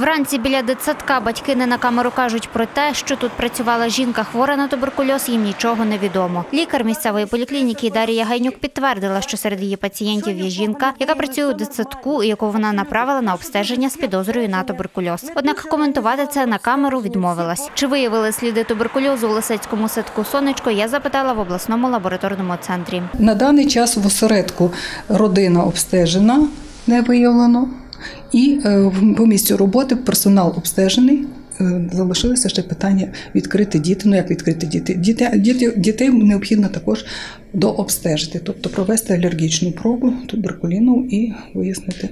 Вранці біля дитсадка батьки не на камеру кажуть про те, що тут працювала жінка хвора на туберкульоз, їм нічого не відомо. Лікар місцевої поліклініки Дар'я Гайнюк підтвердила, що серед її пацієнтів є жінка, яка працює у дитсадку, яку вона направила на обстеження з підозрою на туберкульоз. Однак коментувати це на камеру відмовилась. Чи виявили сліди туберкульозу у Лисецькому садку сонечко? Я запитала в обласному лабораторному центрі. На даний час в осередку родина обстежена, не виявлено, і е, по місцю роботи персонал обстежений. Е, Залишилося ще питання відкрити діти. Ну як відкрити діти? Діти, діти дітей необхідно також дообстежити, тобто провести алергічну пробу туберкуліну і вияснити,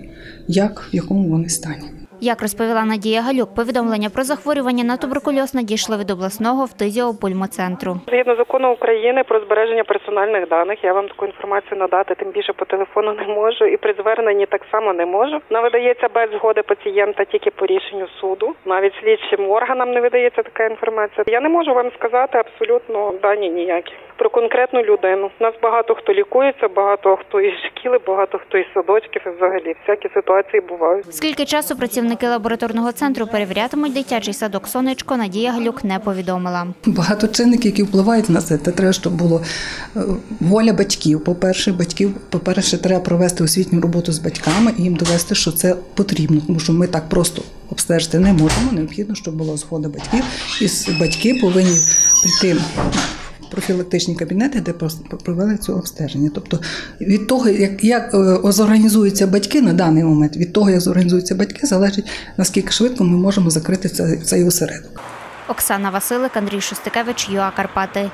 як в якому вони стані. Як розповіла Надія Галюк, повідомлення про захворювання на туберкульоз надійшли від обласного фтизіопульмоцентру. Згідно закону України про збереження персональних даних, я вам таку інформацію надати, тим більше по телефону не можу, і при зверненні так само не можу. Вона видається без згоди пацієнта тільки по рішенню суду. Навіть слідчим органам не видається така інформація. Я не можу вам сказати абсолютно дані ніякі про конкретну людину. У нас багато хто лікується, багато хто із шкіли, багато хто із садочків і взагалі всякі ситуації бувають. Скільки часу працівники лабораторного центру перевірятимуть дитячий садок сонечко, Надія Галюк не повідомила. Багато чинників, які впливають на це. Це треба, щоб було е, воля батьків. По-перше, батьків, по-перше, треба провести освітню роботу з батьками і їм довести, що це потрібно, тому що ми так просто обстежити не можемо. Необхідно, щоб була згода батьків, і батьки повинні прийти. Профілактичні кабінети, де провели це обстеження. Тобто від того, як, як е, зорганізуються батьки на даний момент, від того, як зорганізуються батьки, залежить наскільки швидко ми можемо закрити цей, цей осередок. Оксана Василик, Андрій Шостикевич, ЮА Карпати.